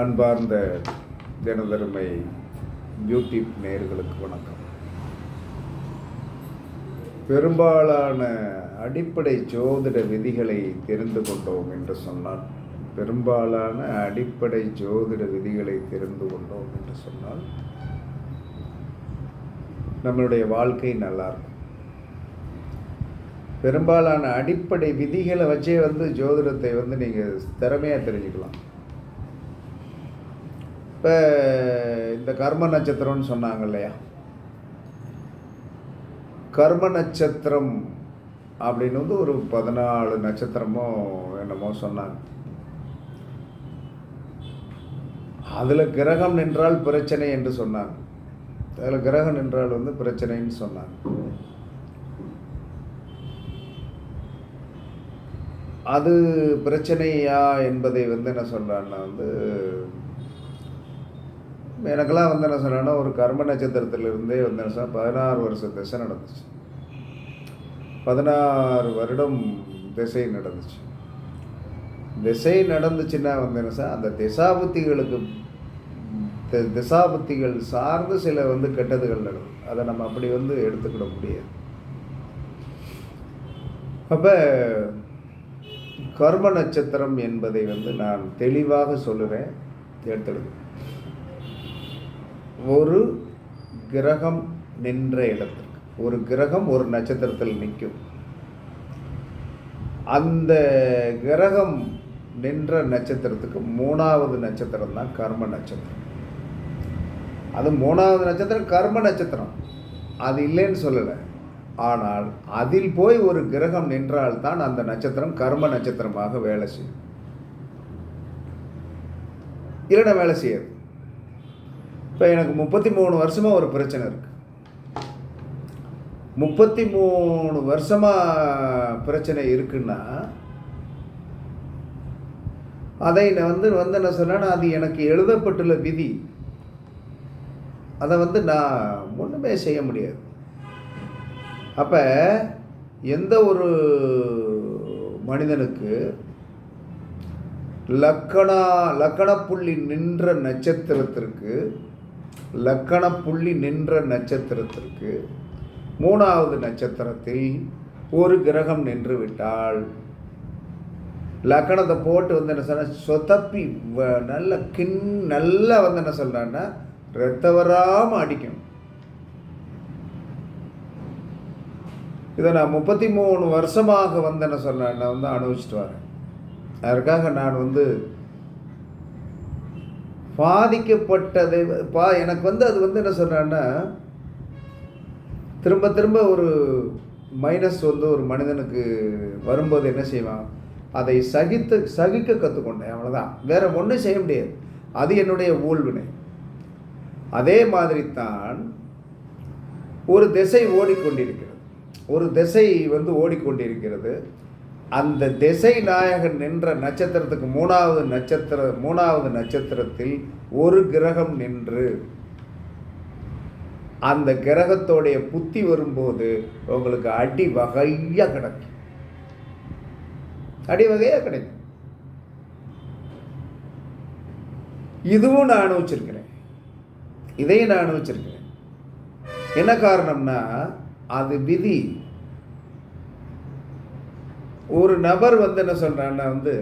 அன்பார்ந்த தினதருமை யூடியூப் நேயர்களுக்கு வணக்கம். பெரும்பாலான அடிப்படை ஜோதிட விதிகளை தெரிந்து கொண்டோம் என்று சொன்னால் பெரும்பாலான அடிப்படை ஜோதிட விதிகளை தெரிந்து கொண்டோம் என்று சொன்னால் நம்மளுடைய வாழ்க்கை நல்லா இருக்கும் பெரும்பாலான அடிப்படை விதிகளை வச்சே வந்து ஜோதிடத்தை வந்து நீங்கள் திறமையாக தெரிஞ்சுக்கலாம். இப்போ இந்த கர்ம நட்சத்திரம்னு சொன்னாங்க இல்லையா? கர்ம நட்சத்திரம் அப்படின்னு வந்து ஒரு பதினாலு நட்சத்திரமோ என்னமோ சொன்னாங்க. அதில் கிரகம் நின்றால் பிரச்சனை என்று சொன்னாங்க. அதில் கிரகம் நின்றால் வந்து பிரச்சனைன்னு சொன்னாங்க. அது பிரச்சனையா என்பதை வந்து என்ன சொல்கிறான்னா வந்து எனக்கெல்லாம் வந்து என்ன சொன்னேன்னா ஒரு கர்ம நட்சத்திரத்திலிருந்தே வந்து என்ன சொன்னால் பதினாறு வருஷம் திசை நடந்துச்சு. பதினாறு வருடம் திசை நடந்துச்சு. திசை நடந்துச்சுன்னா வந்து என்ன சார் அந்த திசாபுத்திகளுக்கு தி- திசாபுத்திகள் சார்ந்து சில வந்து கெட்டதுகள் நடக்கும். அதை நம்ம அப்படி வந்து எடுத்துக்கிட முடியாது. அப்போ கர்ம நட்சத்திரம் என்பதை வந்து நான் தெளிவாக சொல்லுறேன் எடுத்துடுங்க ஒரு கிரகம் நின்ற இடத்திற்கு. ஒரு கிரகம் ஒரு நட்சத்திரத்தில் நிற்கும். அந்த கிரகம் நின்ற நட்சத்திரத்துக்கு மூணாவது நட்சத்திரம் தான் கர்ம நட்சத்திரம். அது மூணாவது நட்சத்திரம் கர்ம நட்சத்திரம். அது இல்லைன்னு சொல்லலை. ஆனால் அதில் போய் ஒரு கிரகம் நின்றால்தான் அந்த நட்சத்திரம் கர்ம நட்சத்திரமாக வேலை செய்யும். இல்லைன்னா வேலை செய்யாது. இப்போ எனக்கு முப்பத்தி மூணு வருஷமாக ஒரு பிரச்சனை இருக்குது முப்பத்தி மூணு வருஷமாக பிரச்சனை இருக்குன்னா அதை நான் வந்து வந்து என்ன சொன்னேன்னா அது எனக்கு எழுதப்பட்டுள்ள விதி. அதை வந்து நான் ஒன்றுமே செய்ய முடியாது. அப்போ எந்த ஒரு மனிதனுக்கு லக்கணா லக்கணப்புள்ளி நின்ற நட்சத்திரத்திற்கு லக்கண புள்ளி நின்ற நட்சத்திரத்திற்கு மூணாவது நட்சத்திரத்தில் ஒரு கிரகம் நின்று விட்டால் லக்கணத்தை போட்டு வந்து என்ன சொன்ன சொதப்பி வ- நல்ல கிண் நல்லா வந்து என்ன சொல்கிறான்னா ரத்த வராமல் அடிக்கும் இதை நான் முப்பத்தி மூணு வருஷமாக வந்து என்ன சொல்கிறேன் நான் வந்து அனுபவிச்சுட்டு வரேன். அதற்காக நான் வந்து பாதிக்கப்பட்டது. பா எனக்கு வந்து அது வந்து என்ன சொல்கிறேன்னா திரும்ப திரும்ப ஒரு மைனஸ் வந்து ஒரு மனிதனுக்கு வரும்போது என்ன செய்வான்? அதை சகித்து சகிக்க கற்றுக்கொண்டேன் அவ்வளோதான் வேற ஒன்றும் செய்ய முடியாது. அது என்னுடைய ஊழ்வினை. அதே மாதிரி தான் ஒரு திசை ஓடிக்கொண்டிருக்கிறது. ஒரு திசை வந்து ஓடிக்கொண்டிருக்கிறது. அந்த திசை நாயகன் நின்ற நட்சத்திரத்துக்கு மூணாவது நட்சத்திர மூணாவது நட்சத்திரத்தில் ஒரு கிரகம் நின்று அந்த கிரகத்தோடைய புத்தி வரும்போது உங்களுக்கு அடி வகையாக கிடைக்கும். அடி வகையாக கிடைக்கும். இதுவும் நான் அனுபவிச்சிருக்கிறேன் இதையும் நான் அனுபவிச்சிருக்கிறேன் என்ன காரணம்னா அது விதி. ஒரு நபர் வந்து என்ன சொல்கிறான்னா வந்து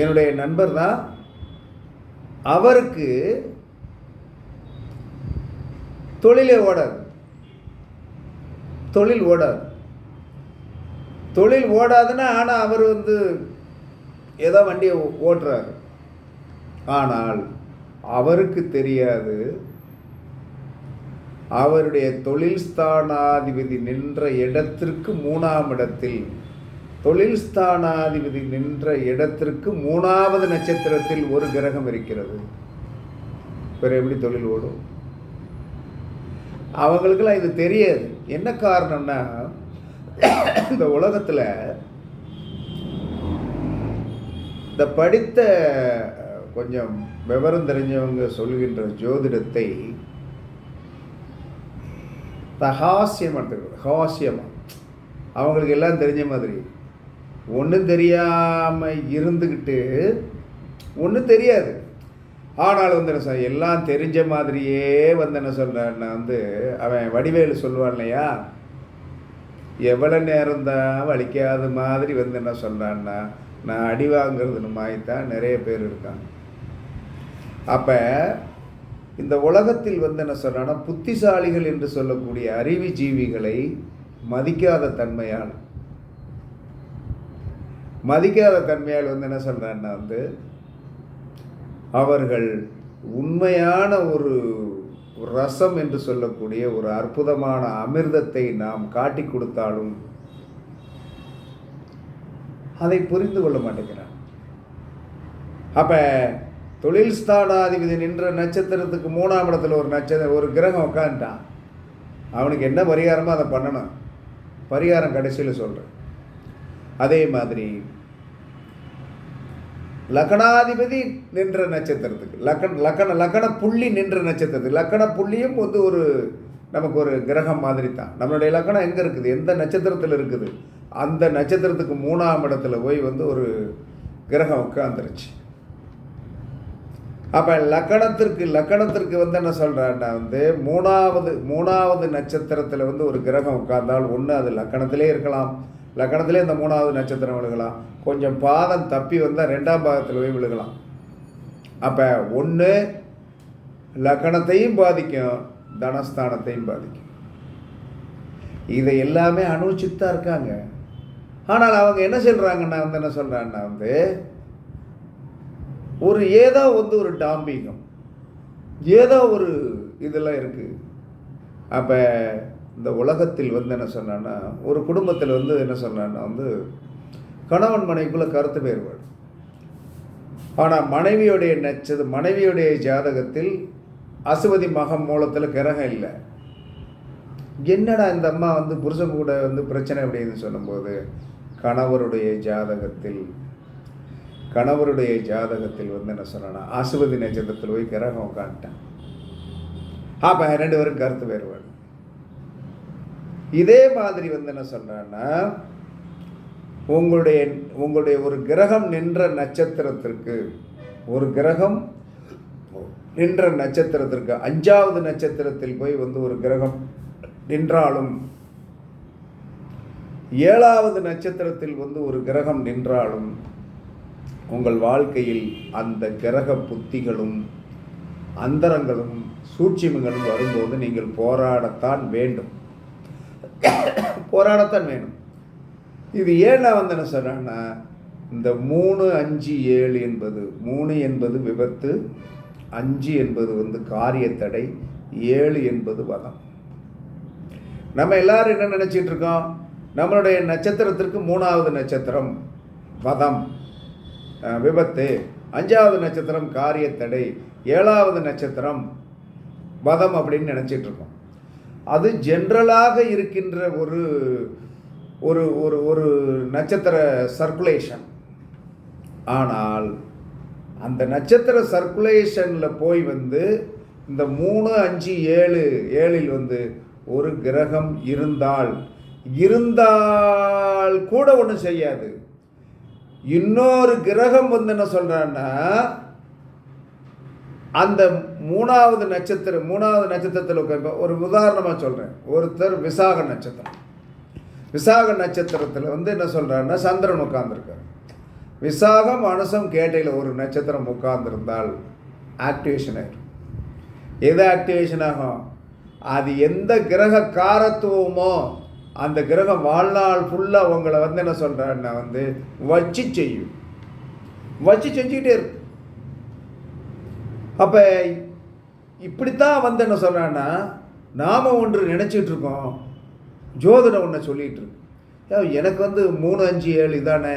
என்னுடைய நண்பர் தான். அவருக்கு தொழிலே ஓடாது. தொழில் ஓடாது. தொழில் ஓடாதுன்னா ஆனால் அவர் வந்து ஏதோ வண்டியை ஓட்டுறாரு. ஆனால் அவருக்கு தெரியாது அவருடைய தொழில் ஸ்தானாதிபதி நின்ற இடத்திற்கு மூணாம் இடத்தில். தொழில் ஸ்தானாதிபதி நின்ற இடத்திற்கு மூணாவது நட்சத்திரத்தில் ஒரு கிரகம் இருக்கிறது. வேறு எப்படி தொழில் ஓடும்? அவங்களுக்கெல்லாம் இது தெரியாது. என்ன காரணம்னா இந்த உலகத்தில் இந்த படித்த கொஞ்சம் விவரம் தெரிஞ்சவங்க சொல்கின்ற ஜோதிடத்தை தகாசியம் எடுத்துக்கிறது ஹாசியமாக அவங்களுக்கு எல்லாம் தெரிஞ்ச மாதிரி. ஒன்றும் தெரியாமல் இருந்துக்கிட்டு ஒன்றும் தெரியாது. ஆனால் வந்து என்ன சார் எல்லாம் தெரிஞ்ச மாதிரியே வந்து என்ன சொல்கிறேன்னா வந்து அவன் வடிவேலு சொல்லுவான் இல்லையா? எவ்வளோ நேரம் தான் வலிக்காத மாதிரி வந்து என்ன சொல்கிறான்னா நான் அடி வாங்கிறதுன்னு மாதிரி தான் நிறைய பேர் இருக்காங்க. அப்போ இந்த உலகத்தில் வந்து என்ன சொல்கிறான்னா புத்திசாலிகள் என்று சொல்லக்கூடிய அறிவு ஜீவிகளை மதிக்காத தன்மையால் மதிக்காத தன்மையால் வந்து என்ன சொல்கிறான்னா வந்து அவர்கள் உண்மையான ஒரு ரசம் என்று சொல்லக்கூடிய ஒரு அற்புதமான அமிர்தத்தை நாம் காட்டி கொடுத்தாலும் அதை புரிந்து கொள்ள மாட்டேங்கிறான் அப்போ தொழில் ஸ்தானாதிபதி நின்ற நட்சத்திரத்துக்கு மூணாம் இடத்துல ஒரு நட்சத்திரம் ஒரு கிரகம் உட்காந்துட்டான் அவனுக்கு என்ன பரிகாரமோ அதை பண்ணணும். பரிகாரம் கடைசியில் சொல்கிறேன் அதே மாதிரி லக்கணாதிபதி நின்ற நட்சத்திரத்துக்கு லக்கண லக்கண லக்கண புள்ளி நின்ற நட்சத்திரத்துக்கு லக்கண புள்ளியும் வந்து ஒரு நமக்கு ஒரு கிரகம் மாதிரி தான் நம்மளுடைய லக்கணம் எங்கே இருக்குது? எந்த நட்சத்திரத்தில் இருக்குது? அந்த நட்சத்திரத்துக்கு மூணாம் இடத்துல போய் வந்து ஒரு கிரகம் உட்காந்துருச்சு அப்போ லக்கணத்திற்கு லக்கணத்திற்கு வந்து என்ன சொல்கிறான்னா வந்து மூணாவது மூணாவது நட்சத்திரத்தில் வந்து ஒரு கிரகம் உட்கார்ந்தால் ஒன்று அது லக்கணத்திலே இருக்கலாம். லக்கணத்திலே இந்த மூணாவது நட்சத்திரம் விழுகலாம். கொஞ்சம் பாதம் தப்பி வந்தால் ரெண்டாம் பாகத்தில் போய் விழுகலாம். அப்போ ஒன்று லக்கணத்தையும் பாதிக்கும் தனஸ்தானத்தையும் பாதிக்கும். இதை எல்லாமே அனுபவிச்சுட்டு தான் இருக்காங்க. ஆனால் அவங்க என்ன சொல்கிறாங்கன்னா வந்து என்ன சொல்கிறாங்கன்னா வந்து ஒரு ஏதோ வந்து ஒரு டாம்பிகம் ஏதோ ஒரு இதெல்லாம் இருக்குது அப்போ இந்த உலகத்தில் வந்து என்ன சொன்னான்னா ஒரு குடும்பத்தில் வந்து என்ன சொன்னான்னா வந்து கணவன் மனைவிக்குள்ளே கருத்து வேறுபாடு. ஆனால் மனைவியுடைய நச்சது மனைவியுடைய ஜாதகத்தில் அசுபதி மகம் மூலத்தில் கிரகம் இல்லை. என்னடா இந்த அம்மா வந்து புருஷன் கூட வந்து பிரச்சனை அப்படின்னு சொல்லும்போது கணவருடைய ஜாதகத்தில் கணவருடைய ஜாதகத்தில் வந்து என்ன சொன்னா ஆசுபதி நட்சத்திரத்தில் போய் கிரகம் உட்காந்துட்டேன் அப்போ ரெண்டு பேரும் கருத்து வேறுபாடு. இதே மாதிரி வந்து என்ன சொல்றான்னா உங்களுடைய உங்களுடைய ஒரு கிரகம் நின்ற நட்சத்திரத்திற்கு ஒரு கிரகம் நின்ற நட்சத்திரத்திற்கு அஞ்சாவது நட்சத்திரத்தில் போய் வந்து ஒரு கிரகம் நின்றாலும் ஏழாவது நட்சத்திரத்தில் வந்து ஒரு கிரகம் நின்றாலும் உங்கள் வாழ்க்கையில் அந்த கிரக புத்திகளும் அந்தரங்களும் சூட்சிமங்களும் வரும்போது நீங்கள் போராடத்தான் வேண்டும். போராடத்தான் வேணும் இது ஏன் நான் வந்து என்ன சொல்கிறேன்னா இந்த மூணு அஞ்சு ஏழு என்பது மூணு என்பது விபத்து அஞ்சு என்பது வந்து காரியத்தடை ஏழு என்பது வதம். நம்ம எல்லாரும் என்ன நினச்சிட்டு இருக்கோம்? நம்மளுடைய நட்சத்திரத்திற்கு மூணாவது நட்சத்திரம் வதம். விபத்து. அஞ்சாவது நட்சத்திரம் காரியத்தடை. ஏழாவது நட்சத்திரம் வதம் அப்படின்னு நினச்சிட்டு இருக்கோம் அது ஜென்ரலாக இருக்கின்ற ஒரு ஒரு ஒரு ஒரு நட்சத்திர சர்க்குலேஷன் ஆனால் அந்த நட்சத்திர சர்க்குலேஷனில் போய் வந்து இந்த மூணு அஞ்சு ஏழு ஏழில் வந்து ஒரு கிரகம் இருந்தால் இருந்தால் கூட ஒன்றும் செய்யாது. இன்னொரு கிரகம் வந்து என்ன சொல்கிறான்னா அந்த மூணாவது நட்சத்திரம் மூணாவது நட்சத்திரத்தில் உட்காந்து ஒரு உதாரணமாக சொல்கிறேன் ஒருத்தர் விசாக நட்சத்திரம். விசாக நட்சத்திரத்தில் வந்து என்ன சொல்கிறாருன்னா சந்திரன் உட்காந்துருக்கார் விசாகம் அனுசம் கேட்டையில் ஒரு நட்சத்திரம் உட்கார்ந்துருந்தால் ஆக்டிவேஷன் ஆகிடும் எது ஆக்டிவேஷன் ஆகும்? அது எந்த கிரக காரத்துவமோ அந்த கிரகம் வாழ்நாள் ஃபுல்லாக உங்களை வந்து என்ன சொல்கிறேன்னா வந்து வச்சு செய்யும். வச்சு செஞ்சுக்கிட்டே இருக்கும் அப்போ இப்படித்தான் வந்து என்ன சொல்கிறேன்னா நாம் ஒன்று நினச்சிக்கிட்டு இருக்கோம். ஜோதிடம் ஒன்று சொல்லிகிட்டு இருக்கு. எனக்கு வந்து மூணு அஞ்சு ஏழு இதானே?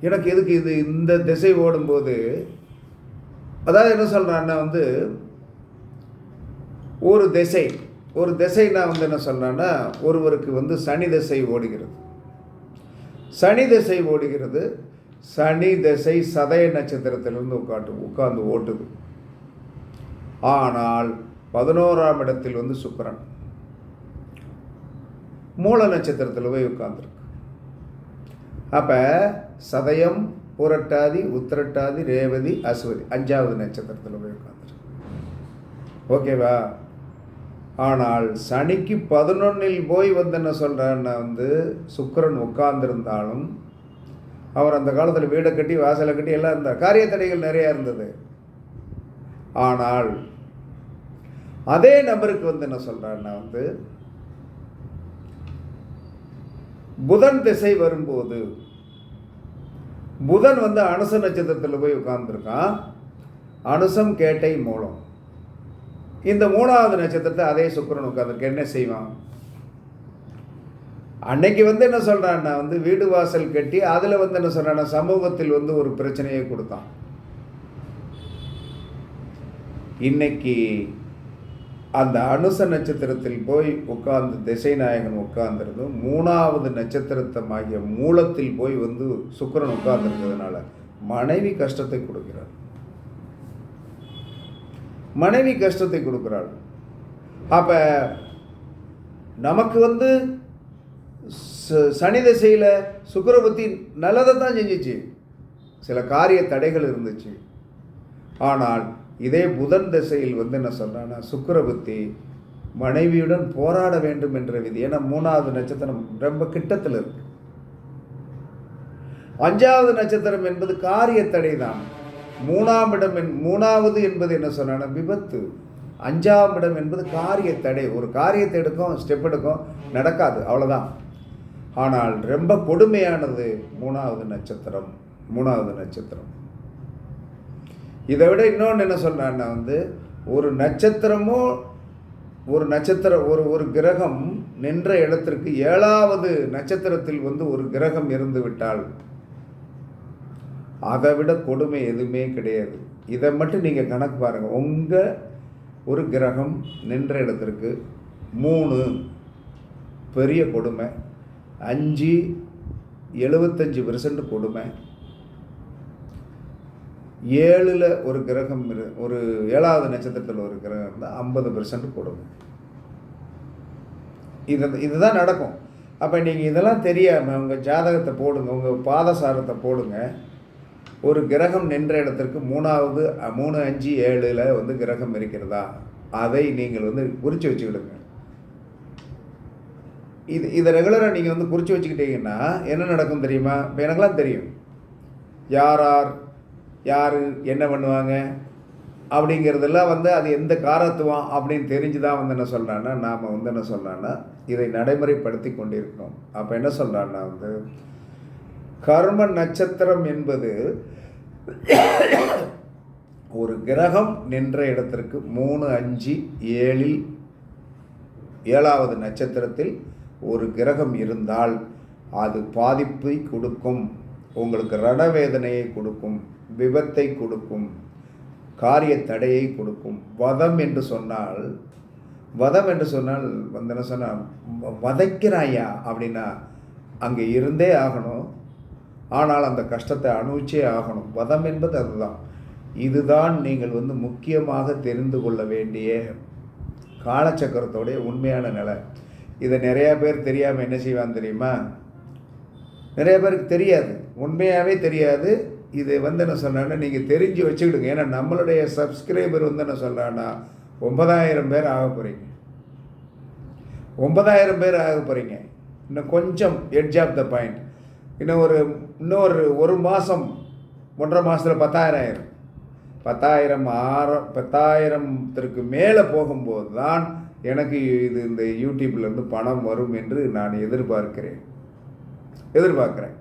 எனக்கு எதுக்கு இது? இந்த திசை ஓடும்போது அதாவது என்ன சொல்கிறான்னா வந்து ஒரு திசை. ஒரு திசை நான் வந்து என்ன சொன்னேன்னா ஒருவருக்கு வந்து சனி திசை ஓடுகிறது. சனி திசை ஓடுகிறது. சனி திசை சதய நட்சத்திரத்திலிருந்து உட்காட்டு உட்கார்ந்து ஓட்டுது. ஆனால் பதினோராம் இடத்தில் வந்து சுக்கரன். மூல நட்சத்திரத்தில் போய் உட்காந்துருக்கு அப்போ சதயம் புரட்டாதி உத்திரட்டாதி ரேவதி அஸ்வதி அஞ்சாவது நட்சத்திரத்தில் போய் உட்காந்துருக்கு ஓகேவா? ஆனால் சனிக்கு பதினொன்னில் போய் வந்து என்ன சொல்கிறேன்னா வந்து சுக்கரன் உட்கார்ந்திருந்தாலும் அவர் அந்த காலத்தில் வீடை கட்டி வாசலை கட்டி எல்லாம் இருந்தார் காரிய தடைகள் நிறையா இருந்தது. ஆனால் அதே நபருக்கு வந்து என்ன சொல்கிறான்னா வந்து புதன் திசை வரும்போது புதன் வந்து அனுச நட்சத்திரத்தில் போய் உட்கார்ந்துருக்கான். அனுசம் கேட்டை மூலம். இந்த மூணாவது நட்சத்திரத்தை அதே சுக்கிரன் உட்காந்துருக்கு என்ன செய்வான்? அன்னைக்கு வந்து என்ன சொல்கிறான்னா வந்து வீடு வாசல் கட்டி அதில் வந்து என்ன சொல்கிறான்னா சமூகத்தில் வந்து ஒரு பிரச்சனையை கொடுத்தான். இன்னைக்கு அந்த அனுச நட்சத்திரத்தில் போய் உட்கார்ந்து திசைநாயகன் உட்கார்ந்துருந்து மூணாவது நட்சத்திரத்தமாகிய மூலத்தில் போய் வந்து சுக்கிரன் உட்கார்ந்துருக்கிறதுனால மனைவி கஷ்டத்தை கொடுக்கிறார். மனைவி கஷ்டத்தை கொடுக்குறாள். அப்போ நமக்கு வந்து ச- சனி திசையில் சுக்கிரபுத்தி நல்லதை தான் செஞ்சிச்சு. சில காரிய தடைகள் இருந்துச்சு. ஆனால் இதே புதன் திசையில் வந்து என்ன சொல்கிறான்னா சுக்கிரபுத்தி மனைவியுடன் போராட வேண்டும் என்ற விதி. ஏன்னா மூணாவது நட்சத்திரம் ரொம்ப கிட்டத்தில் இருக்கு. அஞ்சாவது நட்சத்திரம் என்பது காரிய தடை தான் மூணாம் இடம் என் மூணாவது என்பது என்ன சொன்னா விபத்து. அஞ்சாம் இடம் என்பது காரிய தடை. ஒரு காரியத்தை எடுக்கும் ஸ்டெப் எடுக்கும் நடக்காது. அவ்வளோதான் ஆனால் ரொம்ப கொடுமையானது மூணாவது நட்சத்திரம். மூணாவது நட்சத்திரம். இதை விட இன்னொன்று என்ன சொல்கிறான்னா வந்து ஒரு நட்சத்திரமும் ஒரு நட்சத்திரம் ஒரு ஒரு கிரகம் நின்ற இடத்திற்கு ஏழாவது நட்சத்திரத்தில் வந்து ஒரு கிரகம் இருந்து விட்டால் அதை விட கொடுமை எதுவுமே கிடையாது. இதை மட்டும் நீங்கள் கணக்கு பாருங்கள் உங்கள் ஒரு கிரகம் நின்ற இடத்திற்கு மூணு பெரிய கொடுமை அஞ்சு எழுபத்தஞ்சி பெர்சன்ட் கொடுமை ஏழில் ஒரு கிரகம் இரு ஒரு ஏழாவது நட்சத்திரத்தில் ஒரு கிரகம் இருந்தால் ஐம்பது பெர்சன்ட் கொடுமை. இது இதுதான் நடக்கும். அப்போ நீங்கள் இதெல்லாம் தெரியாமல் உங்கள் ஜாதகத்தை போடுங்க உங்கள் பாதசாரத்தை போடுங்க. ஒரு கிரகம் நின்ற இடத்திற்கு மூணாவது மூணு அஞ்சு ஏழில் வந்து கிரகம் இருக்கிறதா? அதை நீங்கள் வந்து குறித்து வச்சுக்கிடுங்க. இது இதை ரெகுலராக நீங்கள் வந்து குறித்து வச்சுக்கிட்டீங்கன்னா என்ன நடக்கும் தெரியுமா? இப்போ எனக்கெல்லாம் தெரியும். யார் யார் யார் என்ன பண்ணுவாங்க? அப்படிங்கிறதெல்லாம் வந்து அது எந்த காரத்துவம் அப்படின்னு தெரிஞ்சு தான் வந்து என்ன சொல்கிறான்னா நாம் வந்து என்ன சொல்கிறான்னா இதை நடைமுறைப்படுத்தி கொண்டிருக்கோம் அப்போ என்ன சொல்கிறான்னா வந்து கர்ம நட்சத்திரம் என்பது ஒரு கிரகம் நின்ற இடத்திற்கு மூணு அஞ்சு ஏழில் ஏழாவது நட்சத்திரத்தில் ஒரு கிரகம் இருந்தால் அது பாதிப்பை கொடுக்கும். உங்களுக்கு ரணவேதனையை கொடுக்கும் விபத்தை கொடுக்கும் காரிய தடையை கொடுக்கும். வதம் என்று சொன்னால் வதம் என்று சொன்னால் வந்து என்ன சொன்னால் வதைக்கிறாயா அப்படின்னா அங்கே இருந்தே ஆகணும். ஆனால் அந்த கஷ்டத்தை அனுபவிச்சே ஆகணும். வதம் என்பது அதுதான். இதுதான் நீங்கள் வந்து முக்கியமாக தெரிந்து கொள்ள வேண்டிய காலச்சக்கரத்தோடைய உண்மையான நிலை. இதை நிறையா பேர் தெரியாமல் என்ன செய்வான் தெரியுமா? நிறைய பேருக்கு தெரியாது. உண்மையாகவே தெரியாது. இது வந்து என்ன சொல்கிறேன்னா நீங்கள் தெரிஞ்சு வச்சுக்கிடுங்க. ஏன்னா நம்மளுடைய சப்ஸ்கிரைபர் வந்து என்ன சொல்கிறான்னா ஒன்பதாயிரம் பேர் ஆக போகிறீங்க ஒன்பதாயிரம் பேர் ஆக போகிறீங்க இன்னும் கொஞ்சம் எட்ஜ் ஆஃப் த பாயிண்ட் இன்னும் ஒரு இன்னொரு ஒரு மாதம் ஒன்றரை மாதத்தில் பத்தாயிரம் ஆயிரும். பத்தாயிரம் ஆற பத்தாயிரத்திற்கு மேலே போகும்போது தான் எனக்கு இது இந்த யூடியூப்லேருந்து பணம் வரும் என்று நான் எதிர்பார்க்கிறேன். எதிர்பார்க்குறேன்.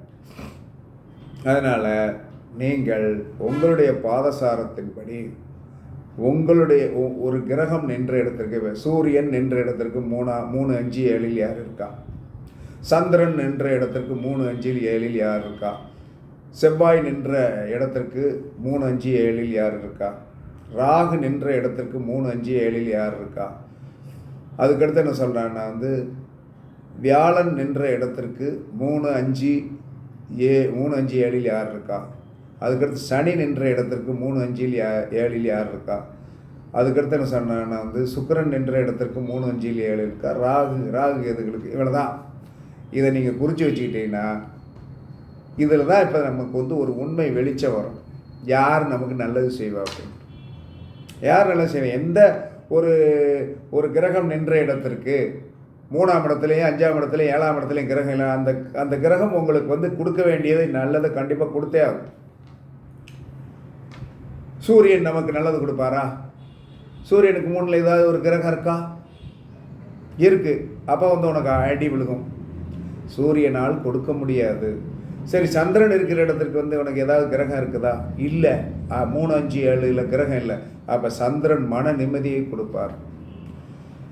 அதனால் நீங்கள் உங்களுடைய பாதசாரத்தின்படி உங்களுடைய ஒ- ஒரு கிரகம் நின்ற இடத்திற்கு சூரியன் நின்ற இடத்திற்கு மூணா மூணு அஞ்சு ஏழில் யார் இருக்கான் சந்திரன் நின்ற இடத்திற்கு மூணு அஞ்சில் ஏழில் யார் இருக்கா? செவ்வாய் நின்ற இடத்திற்கு மூணு அஞ்சு ஏழில் யார் இருக்கா? ராகு நின்ற இடத்திற்கு மூணு அஞ்சு ஏழில் யார் இருக்கா? அதுக்கடுத்து என்ன சொல்கிறேன்னா வந்து வியாழன் நின்ற இடத்திற்கு மூணு அஞ்சு ஏ மூணு அஞ்சு ஏழில் யார் இருக்கா? அதுக்கடுத்து சனி நின்ற இடத்திற்கு மூணு அஞ்சில் யா ஏழில் யார் இருக்கா? அதுக்கடுத்து என்ன சொன்னேன்னா வந்து சுக்கிரன் நின்ற இடத்திற்கு மூணு அஞ்சில் ஏழு இருக்கா? ராகு ராகு எதுகளுக்கு இவ்வளோ தான் இதை நீங்கள் குறித்து வச்சுக்கிட்டீங்கன்னா இதில் தான் இப்போ நமக்கு வந்து ஒரு உண்மை வெளிச்சம் வரும். யார் நமக்கு நல்லது செய்வா அப்படின்னு? யார் நல்லது செய்வா? எந்த ஒரு ஒரு கிரகம் நின்ற இடத்திற்கு மூணாம் இடத்துலையும் அஞ்சாம் இடத்துலையும் ஏழாம் இடத்துலையும் கிரகம் இல்லை அந்த அந்த கிரகம் உங்களுக்கு வந்து கொடுக்க வேண்டியதை நல்லதை கண்டிப்பாக கொடுத்தே ஆகும். சூரியன் நமக்கு நல்லது கொடுப்பாரா? சூரியனுக்கு மூணில் ஏதாவது ஒரு கிரகம் இருக்கா? இருக்குது அப்போ வந்து உனக்கு அடி விழுகும். சூரியனால் கொடுக்க முடியாது. சரி சந்திரன் இருக்கிற இடத்துக்கு வந்து உனக்கு ஏதாவது கிரகம் இருக்குதா? இல்லை. மூணு அஞ்சு ஏழு இல்லை கிரகம் இல்லை. அப்போ சந்திரன் மன நிம்மதியை கொடுப்பார்.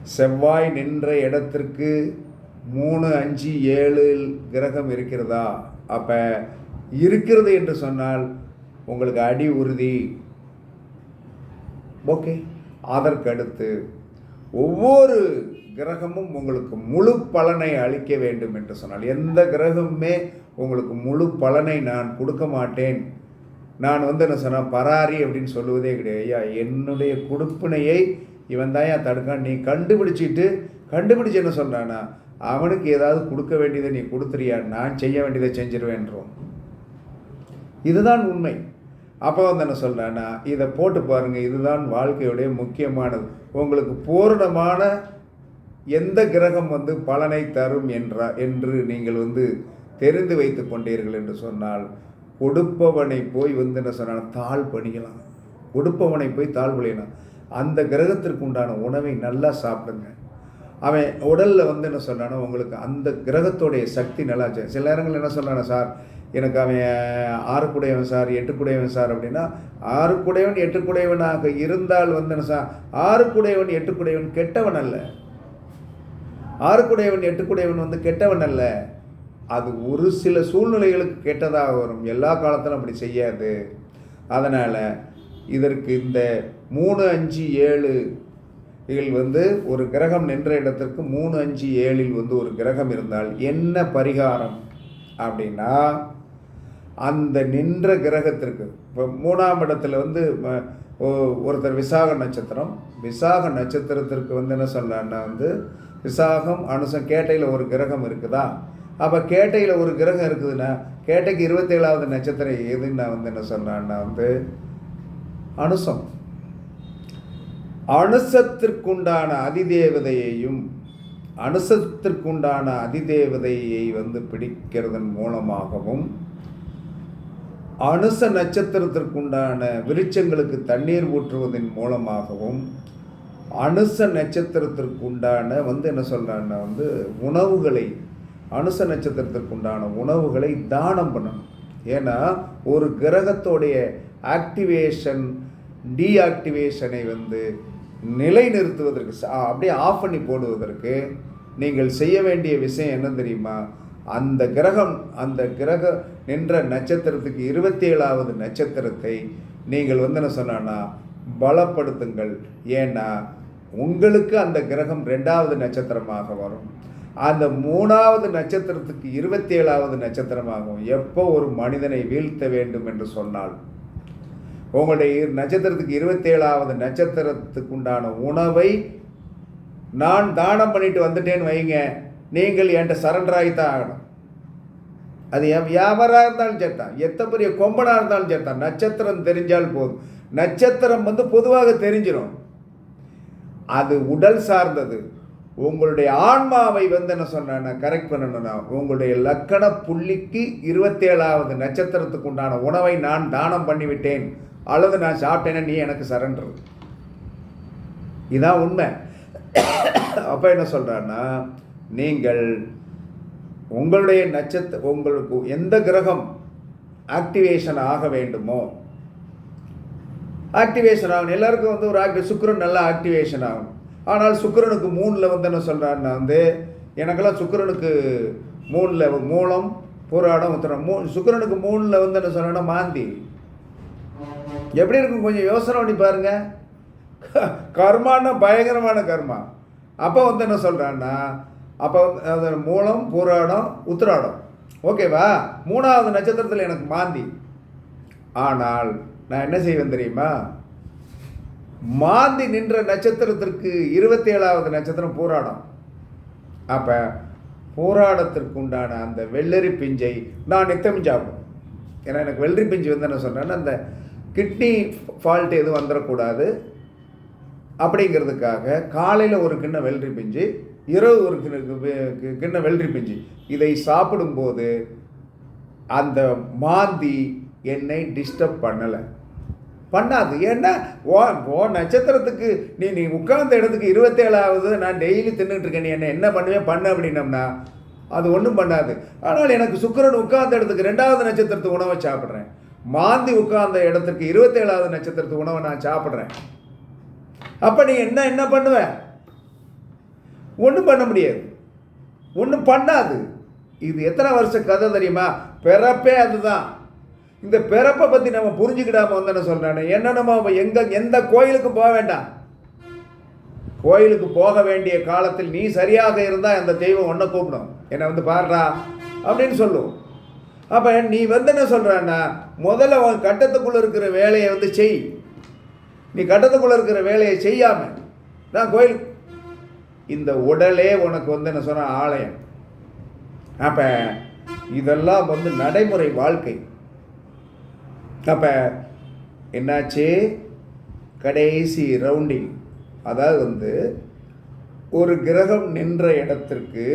செவ்வாய் நின்ற இடத்திற்கு மூணு அஞ்சு ஏழு கிரகம் இருக்கிறதா? அப்போ இருக்கிறது என்று சொன்னால் உங்களுக்கு அடி உறுதி. ஓகே. அதற்கடுத்து ஒவ்வொரு கிரகமும் உங்களுக்கு முழு பலனை அளிக்க வேண்டும் என்று சொன்னால் எந்த கிரகமுமே உங்களுக்கு முழு பலனை நான் கொடுக்க மாட்டேன். நான் வந்து என்ன சொன்னால் பராரி அப்படின்னு சொல்லுவதே கிடையாது. ஐயா என்னுடைய கொடுப்பினையை இவன் தான் ஏன் தடுக்கான். நீ கண்டுபிடிச்சிட்டு கண்டுபிடிச்சு என்ன சொல்கிறானா அவனுக்கு ஏதாவது கொடுக்க வேண்டியதை நீ கொடுத்துறியா? நான் செய்ய வேண்டியதை செஞ்சிருவேன்றோம். இதுதான் உண்மை. அப்போ வந்து என்ன சொல்கிறான்னா இதை போட்டு பாருங்கள் இதுதான் வாழ்க்கையுடைய முக்கியமானது. உங்களுக்கு பூரணமான எந்த கிரகம் வந்து பலனை தரும் என்றா என்று நீங்கள் வந்து தெரிந்து வைத்து கொண்டீர்கள் என்று சொன்னால் கொடுப்பவனை போய் வந்து என்ன சொன்னால் தாழ் பணியலாம் கொடுப்பவனை போய் தாழ் பணியலாம் அந்த கிரகத்திற்கு உண்டான உணவை நல்லா சாப்பிடுங்க. அவன் உடலில் வந்து என்ன சொன்னானோ உங்களுக்கு அந்த கிரகத்தோடைய சக்தி நல்லா சில நேரங்கள் என்ன சொன்னானே சார் எனக்கு அவன் ஆறு குடையவன் சார் எட்டு குடையவன் சார் அப்படின்னா ஆறு குடையவன் எட்டு குடையவனாக இருந்தால் வந்து என்ன சார் ஆறு குடையவன் எட்டு குடையவன் கெட்டவன் அல்ல. ஆறுக்குடையவன் எட்டுக்குடையவன் வந்து கெட்டவன் அல்ல. அது ஒரு சில சூழ்நிலைகளுக்கு கெட்டதாக வரும். எல்லா காலத்திலும் அப்படி செய்யாது. அதனால் இதற்கு இந்த மூணு அஞ்சு ஏழு இதில் வந்து ஒரு கிரகம் நின்ற இடத்திற்கு மூணு அஞ்சு ஏழில் வந்து ஒரு கிரகம் இருந்தால் என்ன பரிகாரம் அப்படின்னா அந்த நின்ற கிரகத்திற்கு இப்போ மூணாம் இடத்துல வந்து ஒருத்தர் விசாக நட்சத்திரம். விசாக நட்சத்திரத்திற்கு வந்து என்ன சொல்லலான்னா வந்து விசாகம் அனுசம் கேட்டையில் ஒரு கிரகம் இருக்குதா? அப்போ கேட்டையில் ஒரு கிரகம் இருக்குதுன்னா கேட்டைக்கு இருபத்தேழாவது நட்சத்திரம் எதுன்னு நான் வந்து என்ன சொன்னான்னா வந்து அனுசம். அனுசத்திற்குண்டான அதிதேவதையையும் அனுசத்திற்குண்டான அதிதேவதையை வந்து பிடிக்கிறதன் மூலமாகவும் அனுச நட்சத்திரத்திற்குண்டான விருட்சங்களுக்கு தண்ணீர் ஊற்றுவதன் மூலமாகவும் அனுச நட்சத்திரத்திற்குண்டான வந்து என்ன சொல்கிறான்னா வந்து உணவுகளை அனுச நட்சத்திரத்திற்குண்டான உணவுகளை தானம் பண்ணணும். ஏன்னா ஒரு கிரகத்தோடைய ஆக்டிவேஷன் டீஆக்டிவேஷனை வந்து நிலைநிறுத்துவதற்கு அப்படியே ஆஃப் பண்ணி போடுவதற்கு நீங்கள் செய்ய வேண்டிய விஷயம் என்ன தெரியுமா? அந்த கிரகம் அந்த கிரக நின்ற நட்சத்திரத்துக்கு இருபத்தி ஏழாவது நட்சத்திரத்தை நீங்கள் வந்து என்ன சொன்னான்னா பலப்படுத்துங்கள். ஏன்னா உங்களுக்கு அந்த கிரகம் ரெண்டாவது நட்சத்திரமாக வரும். அந்த மூணாவது நட்சத்திரத்துக்கு இருபத்தி ஏழாவது நட்சத்திரமாகும் எப்போ ஒரு மனிதனை வீழ்த்த வேண்டும் என்று சொன்னால் உங்களுடைய நட்சத்திரத்துக்கு இருபத்தேழாவது நட்சத்திரத்துக்கு உண்டான உணவை நான் தானம் பண்ணிட்டு வந்துட்டேன்னு வைங்க. நீங்கள் என்கிட்ட சரண்டர் ஆகித்தான் ஆகணும். அது என் வியாபாரம் இருந்தாலும் சேர்த்தான் எத்தனை பெரிய கொம்பனாக இருந்தாலும் சேர்த்தான் நட்சத்திரம் தெரிஞ்சால் போதும். நட்சத்திரம் வந்து பொதுவாக தெரிஞ்சிடும் அது உடல் சார்ந்தது. உங்களுடைய ஆன்மாவை வந்து என்ன சொன்னா கரெக்ட் பண்ணணும்னா உங்களுடைய லக்கண புள்ளிக்கு இருபத்தேழாவது நட்சத்திரத்துக்கு உண்டான உணவை நான் தானம் பண்ணிவிட்டேன். அல்லது நான் சாப்பிட்டேன்னா நீ எனக்கு சரண்டர். இதான் உண்மை. அப்போ என்ன சொல்கிறான்னா நீங்கள் உங்களுடைய நட்சத்திர உங்களுக்கு எந்த கிரகம் ஆக்டிவேஷன் ஆக வேண்டுமோ ஆக்டிவேஷன் ஆகணும். எல்லாருக்கும் வந்து ஒரு ஆக்டி சுக்கிரன் நல்லா ஆக்டிவேஷன் ஆகும் ஆனால் சுக்கரனுக்கு மூணில் வந்து என்ன சொல்கிறாருன்னா வந்து எனக்கெல்லாம் சுக்கரனுக்கு மூணில் மூலம் போராடம் உத்தரம் மூ சுக்கிரனுக்கு மூணில் வந்து என்ன சொல்கிறேன்னா மாந்தி. எப்படி இருக்கும்? கொஞ்சம் யோசனை பண்ணி பாருங்க. கர்மான்னா பயங்கரமான கர்மா. அப்போ வந்து என்ன சொல்கிறான்னா அப்போ அது மூலம் பூராடம் உத்திராடம். ஓகேவா மூணாவது நட்சத்திரத்தில் எனக்கு மாந்தி. ஆனால் நான் என்ன செய்வேன் தெரியுமா? மாந்தி நின்ற நட்சத்திரத்திற்கு இருபத்தி ஏழாவது நட்சத்திரம் போராடம். அப்போ போராடத்திற்கு உண்டான அந்த வெள்ளரி பிஞ்சை நான் நித்தம் சாப்பிடும். ஏன்னா எனக்கு வெள்ளரி பிஞ்சு வந்து என்ன சொன்னேன்னா அந்த கிட்னி ஃபால்ட் எதுவும் வந்துடக்கூடாது அப்படிங்கிறதுக்காக காலையில் ஒரு கிண்ண வெள்ளரி பிஞ்சு இரவு ஒரு கிண்ண கிண்ண வெள்ளரி பிஞ்சு. இதை சாப்பிடும்போது அந்த மாந்தி என்னை டிஸ்டர்ப் பண்ணலை. பண்ணாது. ஏன்னா ஓ ஓ நட்சத்திரத்துக்கு நீ நீ உட்கார்ந்த இடத்துக்கு இருபத்தேழாவது நான் டெய்லி தின்னுட்டு இருக்கேன். நீ என்ன என்ன பண்ணுவேன் பண்ண அப்படின்னம்னா அது ஒன்றும் பண்ணாது. ஆனால் எனக்கு சுக்கிரன் உட்கார்ந்த இடத்துக்கு ரெண்டாவது நட்சத்திரத்து உணவை சாப்பிட்றேன். மாந்தி உட்கார்ந்த இடத்துக்கு இருபத்தேழாவது நட்சத்திரத்து உணவை நான் சாப்பிட்றேன். அப்போ நீ என்ன என்ன பண்ணுவ? ஒன்றும் பண்ண முடியாது. ஒன்றும் பண்ணாது. இது எத்தனை வருஷம் கதை தெரியுமா? பிறப்பே அதுதான். இந்த பிறப்பை பற்றி நம்ம புரிஞ்சுக்கிடாம வந்து என்ன சொல்கிறானே என்ன நம்ம எங்க எந்த கோயிலுக்கும் போக வேண்டாம். கோயிலுக்கு போக வேண்டிய காலத்தில் நீ சரியாக இருந்தால் அந்த தெய்வம் ஒன்றை கூப்பிடும். என்னை வந்து பாருடா அப்படின்னு சொல்லுவோம் அப்போ நீ வந்து என்ன சொல்கிறான்னா முதல்ல உன் கட்டத்துக்குள்ளே இருக்கிற வேலையை வந்து செய். நீ கட்டத்துக்குள்ளே இருக்கிற வேலையை செய்யாமல் நான் கோயில் இந்த உடலே உனக்கு வந்து என்ன சொன்ன ஆலயம். அப்போ இதெல்லாம் வந்து நடைமுறை வாழ்க்கை. அப்போ என்னாச்சு? கடைசி ரவுண்டிங் அதாவது வந்து ஒரு கிரகம் நின்ற இடத்திற்கு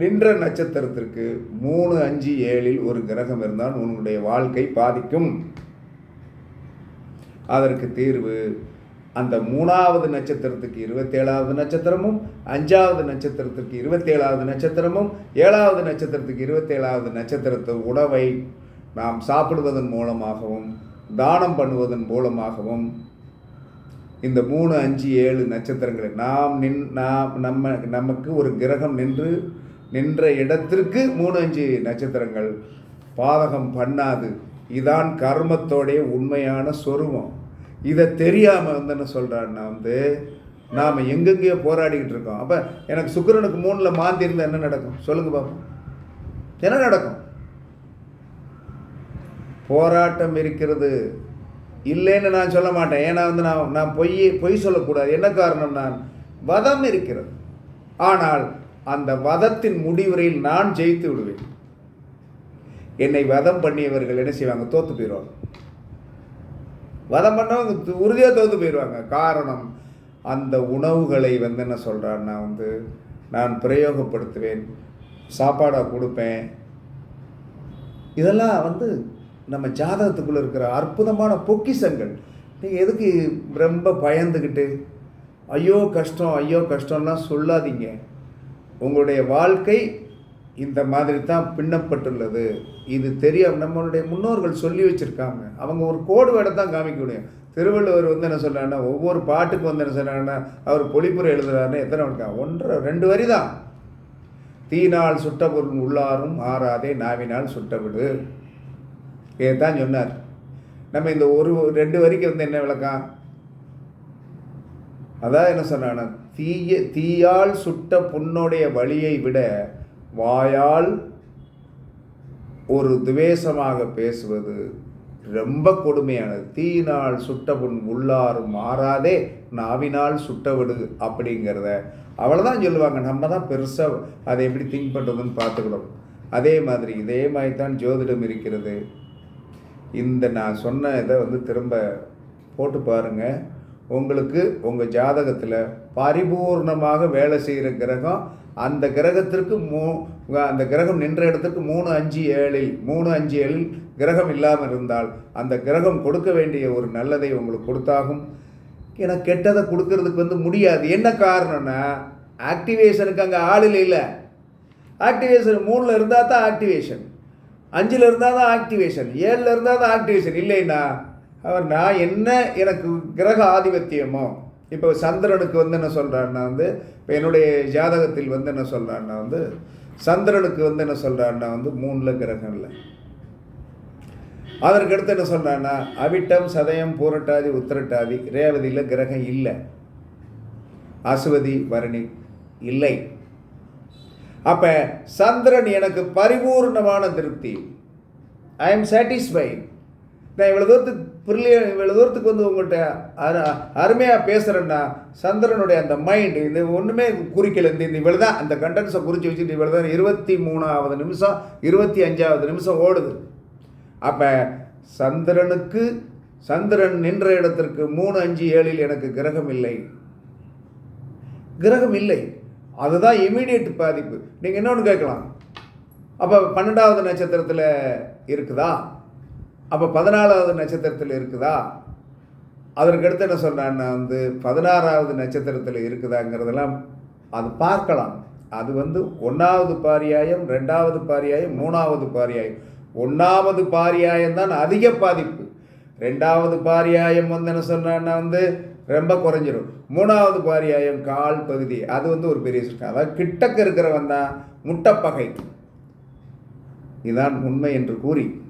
நின்ற நட்சத்திரத்திற்கு மூணு அஞ்சு ஏழில் ஒரு கிரகம் இருந்தால் உன்னுடைய வாழ்க்கை பாதிக்கும். அதற்கு தீர்வு அந்த மூணாவது நட்சத்திரத்துக்கு இருபத்தேழாவது நட்சத்திரமும் அஞ்சாவது நட்சத்திரத்திற்கு இருபத்தேழாவது நட்சத்திரமும் ஏழாவது நட்சத்திரத்துக்கு இருபத்தேழாவது நட்சத்திரத்து உணவை நாம் சாப்பிடுவதன் மூலமாகவும் தானம் பண்ணுவதன் மூலமாகவும் இந்த மூணு அஞ்சு ஏழு நட்சத்திரங்களை நாம் நின் நாம் நம்ம நமக்கு ஒரு கிரகம் நின்று நின்ற இடத்திற்கு மூணு அஞ்சு நட்சத்திரங்கள் பாதகம் பண்ணாது. இதான் கர்மத்தோடைய உண்மையான சொருவம். இதை தெரியாமல் வந்து என்ன சொல்கிறான்னா வந்து நாம் எங்கெங்கேயோ போராடிக்கிட்டு இருக்கோம். அப்போ எனக்கு சுக்கிரனுக்கு மூணில் மாந்தி இருந்தால் என்ன நடக்கும்? சொல்லுங்கள் பாப்போம். என்ன நடக்கும்? போராட்டம் இருக்கிறது. இல்லைன்னு நான் சொல்ல மாட்டேன். ஏன்னா வந்து நான் நான் பொய் பொய் சொல்லக்கூடாது. என்ன காரணம் நான்? வதம் இருக்கிறது. ஆனால் அந்த வதத்தின் முடிவுரையில் நான் ஜெயித்து விடுவேன். என்னை வதம் பண்ணியவர்கள் என்ன செய்வாங்க? தோத்து போயிடுவாங்க. வதம் பண்ணவங்க உறுதியாக தோத்து போயிடுவாங்க. காரணம் அந்த உணவுகளை வந்து என்ன சொல்கிறான்னா வந்து நான் பிரயோகப்படுத்துவேன். சாப்பாடாக கொடுப்பேன். இதெல்லாம் வந்து நம்ம ஜாதகத்துக்குள்ளே இருக்கிற அற்புதமான பொக்கிஷங்கள். நீங்கள் எதுக்கு ரொம்ப பயந்துக்கிட்டு ஐயோ கஷ்டம் ஐயோ கஷ்டம்லாம் சொல்லாதீங்க. உங்களுடைய வாழ்க்கை இந்த மாதிரி தான் பின்னப்பட்டுள்ளது. இது தெரியும் நம்மளுடைய முன்னோர்கள் சொல்லி வச்சுருக்காங்க. அவங்க ஒரு கோடு வேடை தான் காமிக்க முடியும். திருவள்ளுவர் வந்து என்ன சொல்கிறாருன்னா ஒவ்வொரு பாட்டுக்கு வந்து என்ன சொல்கிறாருன்னா அவர் பொழிப்புரை எழுதுறாருன்னா எத்தனை இருக்கா ஒன்றரை ரெண்டு வரி தான் தீனால் சுட்ட பொருள் உள்ளாரும் ஆறாதே நாவினால் சுட்டவிடு. இதுதான் சொன்னார். நம்ம இந்த ஒரு ரெண்டு வரிக்கு வந்து என்ன விளக்கம்? அதான் என்ன சொன்னானா தீய தீயால் சுட்ட புண்ணுடைய வழியை விட வாயால் ஒரு துவேஷமாக பேசுவது ரொம்ப கொடுமையானது. தீயினால் சுட்ட புண் உள்ளாரும் மாறாதே நாவினால் சுட்ட விடு அப்படிங்கிறத. அவ்வளோதான் சொல்லுவாங்க. நம்ம தான் பெருசாக அதை எப்படி திங்க் பண்ணுறதுன்னு பார்த்துக்கணும். அதே மாதிரி இதே மாதிரி தான் ஜோதிடம் இருக்கிறது. இந்த நான் சொன்ன இதை வந்து திரும்ப போட்டு பாருங்கள் உங்களுக்கு உங்கள் ஜாதகத்தில் பரிபூர்ணமாக வேலை செய்கிற கிரகம் அந்த கிரகத்திற்கு மூ அந்த கிரகம் நின்ற இடத்துக்கு மூணு அஞ்சு ஏழில் மூணு அஞ்சு ஏழில் கிரகம் இல்லாமல் இருந்தால் அந்த கிரகம் கொடுக்க வேண்டிய ஒரு நல்லதை உங்களுக்கு கொடுத்தாகும். ஏன்னா கெட்டதை கொடுக்கறதுக்கு வந்து முடியாது. என்ன காரணம்னா ஆக்டிவேஷனுக்கு அங்கே ஆள் இல்லை. ஆக்டிவேஷன் மூணில் இருந்தால் தான் ஆக்டிவேஷன் அஞ்சில் இருந்தால் தான் ஆக்டிவேஷன் ஏழில் இருந்தால் தான் ஆக்டிவேஷன் இல்லைன்னா அவர் நான் என்ன எனக்கு கிரக ஆதிபத்தியமோ இப்போ சந்திரனுக்கு வந்து என்ன சொல்கிறாருன்னா வந்து இப்போ என்னுடைய ஜாதகத்தில் வந்து என்ன சொல்கிறாருன்னா வந்து சந்திரனுக்கு வந்து என்ன சொல்கிறாருன்னா வந்து மூணில் கிரகம் இல்லை. அதற்கு அடுத்து என்ன சொல்கிறான்னா அவிட்டம் சதயம் பூரட்டாதி உத்திரட்டாதி ரேவதியில் கிரகம் இல்லை. அசுவதி பரணி இல்லை. அப்போ சந்திரன் எனக்கு பரிபூர்ணமான திருப்தி. ஐ எம் சாட்டிஸ்ஃபைட் நான் இவ்வளோ தூரத்துக்கு புரியல இவ்வளோ தூரத்துக்கு வந்து உங்கள்கிட்ட அரு அருமையாக பேசுகிறேன்னா சந்திரனுடைய அந்த மைண்ட் இது ஒன்றுமே குறிக்கல இந்த இந்த இவ்வளோ தான் அந்த கண்டென்ஸை குறித்து வச்சுட்டு இவ்வளோ தான் இருபத்தி மூணாவது நிமிஷம் இருபத்தி அஞ்சாவது நிமிஷம் ஓடுது. அப்போ சந்திரனுக்கு சந்திரன் நின்ற இடத்திற்கு மூணு அஞ்சு ஏழில் எனக்கு கிரகம் இல்லை. கிரகம் இல்லை. அதுதான் இமீடியட் பாதிப்பு. நீங்கள் இன்னொன்று கேட்கலாம். அப்போ பன்னெண்டாவது நட்சத்திரத்தில் இருக்குதா? அப்போ பதினாலாவது நட்சத்திரத்தில் இருக்குதா? அதற்கடுத்து என்ன சொல்கிறான்னா வந்து பதினாறாவது நட்சத்திரத்தில் இருக்குதாங்கிறதெல்லாம் அது பார்க்கலாம். அது வந்து ஒன்றாவது பாரியாயம் ரெண்டாவது பாரியாயம் மூணாவது பாரியாயம். ஒன்றாவது பாரியாயம் தான் அதிக பாதிப்பு. ரெண்டாவது பாரியாயம் வந்து என்ன சொன்னான்னா வந்து ரொம்ப குறைஞ்சிரும். மூணாவது பாரியாயம் கால் பகுதி. அது வந்து ஒரு பெரிய சுருக்கம் அதாவது கிட்டக்க இருக்கிறவன் தான் முட்டைப்பகை. இதுதான் உண்மை என்று கூறி.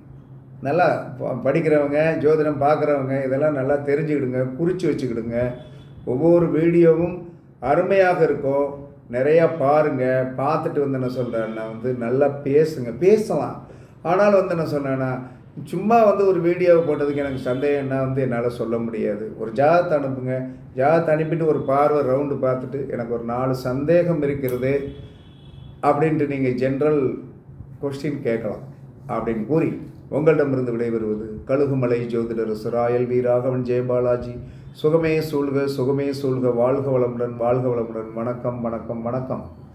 நல்லா ப- படிக்கிறவங்க ஜோதிடம் பார்க்குறவங்க இதெல்லாம் நல்லா தெரிஞ்சுக்கிடுங்க குறித்து வச்சுக்கிடுங்க. ஒவ்வொரு வீடியோவும் அருமையாக இருக்கும். நிறையா பாருங்கள் பார்த்துட்டு வந்து என்ன சொல்கிறேன்னா வந்து நல்லா பேசுங்க. பேசலாம். ஆனால் வந்து என்ன சொன்னேன்னா சும்மா வந்து ஒரு வீடியோவை போட்டதுக்கு எனக்கு சந்தேகம்னா வந்து என்னால் சொல்ல முடியாது. ஒரு ஜாதத்தை அனுப்புங்க. ஜாதத்தை அனுப்பிட்டு ஒரு பார்வை ரவுண்டு பார்த்துட்டு எனக்கு ஒரு நாலு சந்தேகம் இருக்கிறது அப்படின்ட்டு நீங்கள் ஜென்ரல் கொஸ்டின் கேட்கலாம் அப்படின்னு கூறி உங்களிடமிருந்து விடைபெறுவது கழுகுமலை ஜோதிடர் சுராயல் வி ராகவன் ஜெயபாலாஜி சுகமே சூழ்க சுகமே சூழ்க வாழ்க வளமுடன் வாழ்க வளமுடன். வணக்கம் வணக்கம் வணக்கம்.